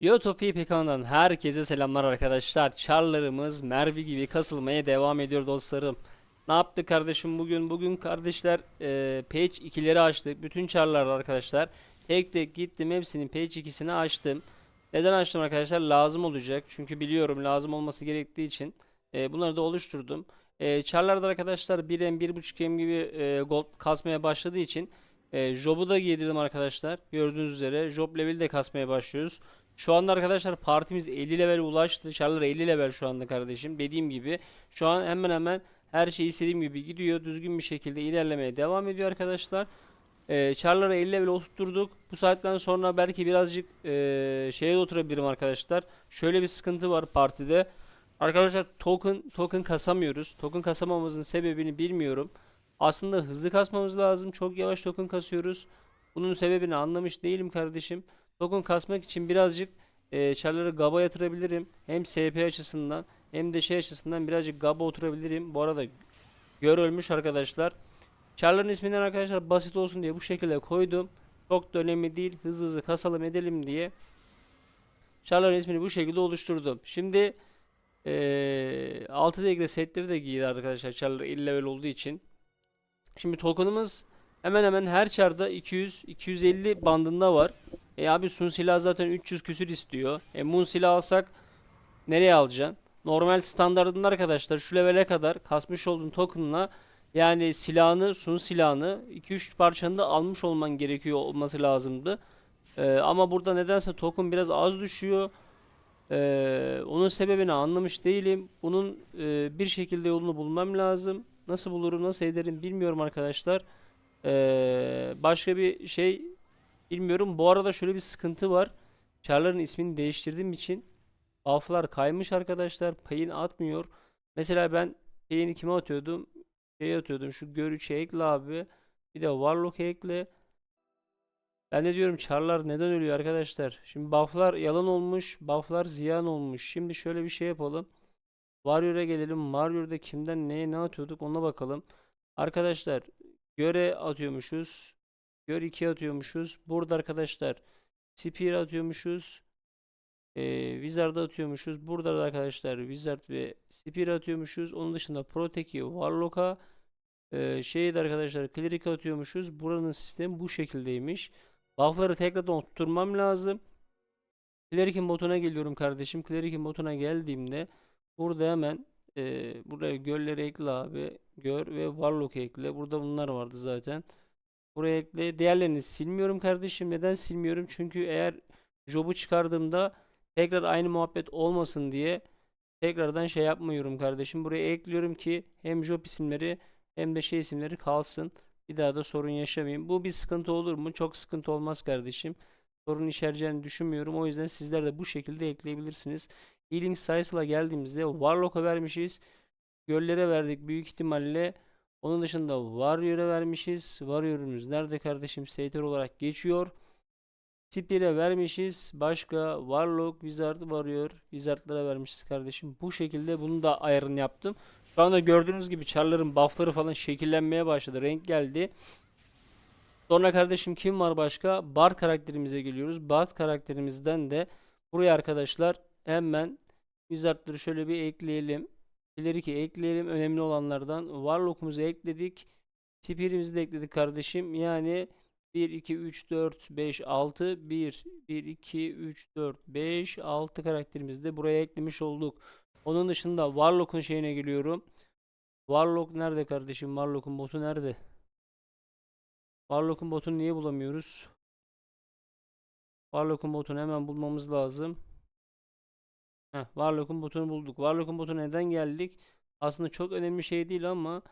YouTube PK'ndan herkese selamlar arkadaşlar. Çarlarımız Mervi gibi kasılmaya devam ediyor dostlarım. Ne yaptık kardeşim bugün? Bugün kardeşler e, page 2'leri açtık. Bütün çarlar arkadaşlar. Tek tek gittim hepsinin page 2'sini açtım. Neden açtım arkadaşlar? Lazım olacak. Çünkü biliyorum lazım olması gerektiği için e, bunları da oluşturdum. E, çarlarda arkadaşlar 1M 1.5M gibi e, gold kasmaya başladığı için e, Job'u da giydirdim arkadaşlar. Gördüğünüz üzere Job level de kasmaya başlıyoruz. Şu anda arkadaşlar partimiz 50 level ulaştı. Çarlar 50 level şu anda kardeşim. Dediğim gibi şu an hemen hemen her şey istediğim gibi gidiyor. Düzgün bir şekilde ilerlemeye devam ediyor arkadaşlar. Ee, Çarları 50 level oturtturduk. Bu saatten sonra belki birazcık ee, şeye oturabilirim arkadaşlar. Şöyle bir sıkıntı var partide. Arkadaşlar token token kasamıyoruz. Token kasamamızın sebebini bilmiyorum. Aslında hızlı kasmamız lazım. Çok yavaş token kasıyoruz. Bunun sebebini anlamış değilim kardeşim. Token kasmak için birazcık e, çarları gaba yatırabilirim. Hem SP açısından hem de şey açısından birazcık gaba oturabilirim. Bu arada gör ölmüş arkadaşlar. Çarların isminden arkadaşlar basit olsun diye bu şekilde koydum. Çok da önemli değil. Hızlı hızlı kasalım edelim diye. Çarların ismini bu şekilde oluşturdum. Şimdi e, 6 degre setleri de giydi arkadaşlar. Çarlar 50 level olduğu için. Şimdi tokenımız hemen hemen her çarda 200-250 bandında var. E abi Sun silah zaten 300 küsür istiyor. E Moon silah alsak nereye alacaksın? Normal standartında arkadaşlar şu levele kadar kasmış olduğun token'la yani silahını Sun silahını 2-3 parçanı da almış olman gerekiyor olması lazımdı. E, ama burada nedense token biraz az düşüyor. E, onun sebebini anlamış değilim. Bunun e, bir şekilde yolunu bulmam lazım. Nasıl bulurum, nasıl ederim bilmiyorum arkadaşlar. E, başka bir şey Bilmiyorum. Bu arada şöyle bir sıkıntı var. Çarların ismini değiştirdiğim için buff'lar kaymış arkadaşlar. Payın atmıyor. Mesela ben payını kime atıyordum? Şey atıyordum. Şu görüşe ekle abi. Bir de warlock ekle. Ben de diyorum çarlar neden ölüyor arkadaşlar? Şimdi buff'lar yalan olmuş. Buff'lar ziyan olmuş. Şimdi şöyle bir şey yapalım. Warrior'a gelelim. Warrior'da kimden neye ne atıyorduk ona bakalım. Arkadaşlar göre atıyormuşuz. Gör 2 atıyormuşuz. Burada arkadaşlar Spear atıyormuşuz. Ee, Wizard'ı atıyormuşuz. Burada da arkadaşlar Wizard ve Spear atıyormuşuz. Onun dışında Protek'i Warlock'a e, şeyi de arkadaşlar Cleric atıyormuşuz. Buranın sistemi bu şekildeymiş. Buff'ları tekrardan oturtmam lazım. Cleric'in botuna geliyorum kardeşim. Cleric'in botuna geldiğimde burada hemen e, buraya gölleri ekle abi. Gör ve Warlock ekle. Burada bunlar vardı zaten. Buraya ekle. Diğerlerini silmiyorum kardeşim. Neden silmiyorum? Çünkü eğer job'u çıkardığımda tekrar aynı muhabbet olmasın diye tekrardan şey yapmıyorum kardeşim. Buraya ekliyorum ki hem job isimleri hem de şey isimleri kalsın. Bir daha da sorun yaşamayayım. Bu bir sıkıntı olur mu? Çok sıkıntı olmaz kardeşim. Sorun içereceğini düşünmüyorum. O yüzden sizler de bu şekilde ekleyebilirsiniz. Healing sayısıyla geldiğimizde Warlock'a vermişiz. Göllere verdik büyük ihtimalle. Onun dışında Warrior'a vermişiz. Warrior'umuz nerede kardeşim? Satyr olarak geçiyor. Spear'e vermişiz. Başka Warlock, Wizard, Warrior, Wizard'lara vermişiz kardeşim. Bu şekilde bunu da ayarını yaptım. Şu anda gördüğünüz gibi çarların buff'ları falan şekillenmeye başladı. Renk geldi. Sonra kardeşim kim var başka? Bard karakterimize geliyoruz. Bard karakterimizden de buraya arkadaşlar hemen Wizard'ları şöyle bir ekleyelim. İleri ki ekleyelim önemli olanlardan. Warlock'umuzu ekledik. Spear'imizi de ekledik kardeşim. Yani 1, 2, 3, 4, 5, 6, 1, 1, 2, 3, 4, 5, 6 karakterimizi de buraya eklemiş olduk. Onun dışında Warlock'un şeyine geliyorum. Warlock nerede kardeşim? Warlock'un botu nerede? Warlock'un botunu niye bulamıyoruz? Warlock'un botunu hemen bulmamız lazım. Heh, Warlock'un botunu bulduk. Warlock'un botuna neden geldik? Aslında çok önemli şey değil ama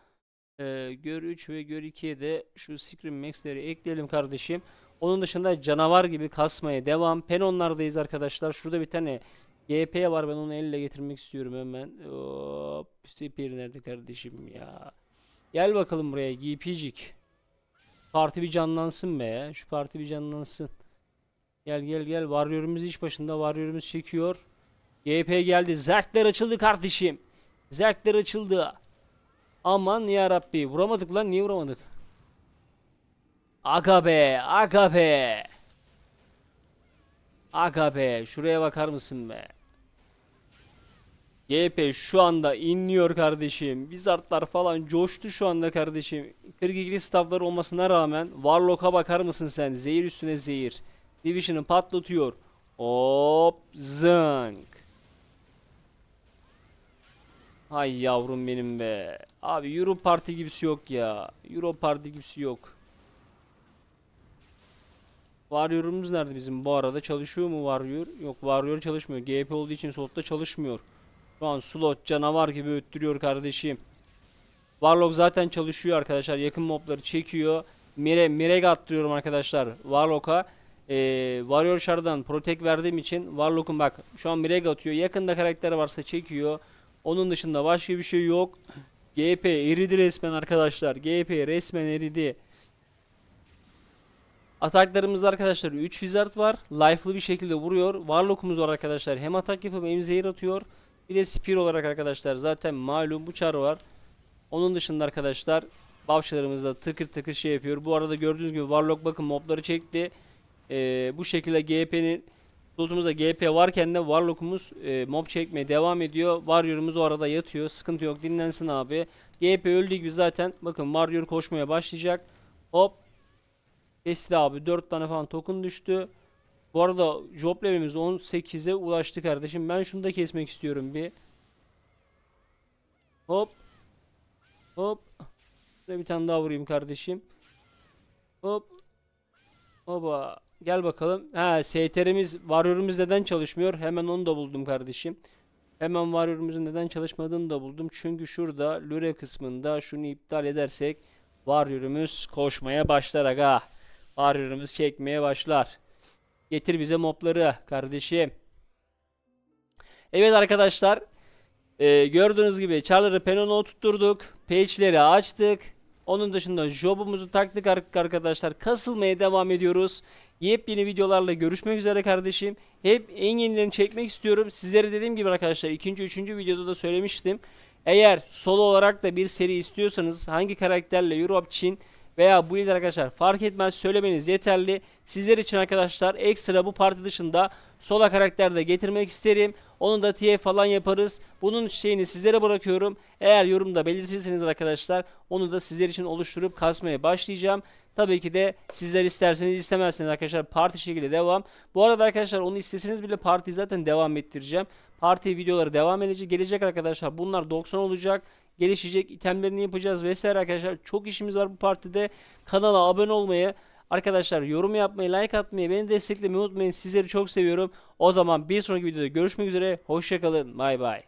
e, Gör 3 ve Gör 2'ye de şu Scream Max'leri ekleyelim kardeşim. Onun dışında canavar gibi kasmaya devam. Penonlardayız arkadaşlar. Şurada bir tane GP var. Ben onu elle getirmek istiyorum hemen. Hop. Spear nerede kardeşim ya? Gel bakalım buraya GP'cik. Parti bir canlansın be. Şu parti bir canlansın. Gel gel gel. Warrior'ımız iş başında. Warrior'ımız çekiyor. GP geldi. Zerkler açıldı kardeşim. Zerkler açıldı. Aman ya Rabbi. Vuramadık lan. Niye vuramadık? Aga be. Aga be. Aga be şuraya bakar mısın be? GP şu anda inliyor kardeşim. Wizardlar falan coştu şu anda kardeşim. 42'li stafflar olmasına rağmen Warlock'a bakar mısın sen? Zehir üstüne zehir. Division'ı patlatıyor. Hop zınk. Hay yavrum benim be. Abi Euro Party gibisi yok ya. Euro Party gibisi yok. Warrior'umuz nerede bizim bu arada? Çalışıyor mu Warrior? Yok Warrior çalışmıyor. GP olduğu için slotta çalışmıyor. Şu an slot canavar gibi öttürüyor kardeşim. Warlock zaten çalışıyor arkadaşlar. Yakın mobları çekiyor. Mire, Mireg attırıyorum arkadaşlar Warlock'a. Ee, Warrior Shard'dan Protect verdiğim için Warlock'un bak şu an Mireg atıyor. Yakında karakter varsa çekiyor. Onun dışında başka bir şey yok. GP eridi resmen arkadaşlar. GP resmen eridi. Ataklarımızda arkadaşlar 3 wizard var. Life'lı bir şekilde vuruyor. Warlock'umuz var arkadaşlar. Hem atak yapıp hem zehir atıyor. Bir de spear olarak arkadaşlar zaten malum bu çar var. Onun dışında arkadaşlar Bavşalarımız da tıkır tıkır şey yapıyor. Bu arada gördüğünüz gibi Warlock bakın mobları çekti. Ee, bu şekilde GP'nin Slotumuzda GP varken de Warlock'umuz e, mob çekmeye devam ediyor. Warrior'umuz o arada yatıyor. Sıkıntı yok dinlensin abi. GP öldüğü gibi zaten bakın Warrior koşmaya başlayacak. Hop. Kesti abi 4 tane falan token düştü. Bu arada job level'imiz 18'e ulaştı kardeşim. Ben şunu da kesmek istiyorum bir. Hop. Hop. Şuraya bir tane daha vurayım kardeşim. Hop. Hoba. Gel bakalım. Ha STR'miz, Warrior'ımız neden çalışmıyor? Hemen onu da buldum kardeşim. Hemen Warrior'ımızın neden çalışmadığını da buldum. Çünkü şurada Lure kısmında şunu iptal edersek Warrior'ımız koşmaya başlar aga. Warrior'ımız çekmeye başlar. Getir bize mobları kardeşim. Evet arkadaşlar. Ee, gördüğünüz gibi Charler'ı Penon'a tutturduk. Page'leri açtık. Onun dışında jobumuzu taktık ar- arkadaşlar. Kasılmaya devam ediyoruz. Yepyeni videolarla görüşmek üzere kardeşim. Hep en yenilerini çekmek istiyorum. Sizlere dediğim gibi arkadaşlar ikinci üçüncü videoda da söylemiştim. Eğer solo olarak da bir seri istiyorsanız hangi karakterle Europe, Çin veya bu arkadaşlar fark etmez söylemeniz yeterli. Sizler için arkadaşlar ekstra bu parti dışında sola karakter de getirmek isterim. Onu da TF falan yaparız. Bunun şeyini sizlere bırakıyorum. Eğer yorumda belirtirseniz arkadaşlar onu da sizler için oluşturup kasmaya başlayacağım. Tabii ki de sizler isterseniz istemezseniz arkadaşlar parti şekilde devam. Bu arada arkadaşlar onu isteseniz bile parti zaten devam ettireceğim. Parti videoları devam edecek. Gelecek arkadaşlar. Bunlar 90 olacak. Gelişecek. itemlerini yapacağız vesaire arkadaşlar. Çok işimiz var bu partide. Kanala abone olmayı, Arkadaşlar yorum yapmayı, like atmayı, beni desteklemeyi unutmayın. Sizleri çok seviyorum. O zaman bir sonraki videoda görüşmek üzere. Hoşçakalın. Bay bay.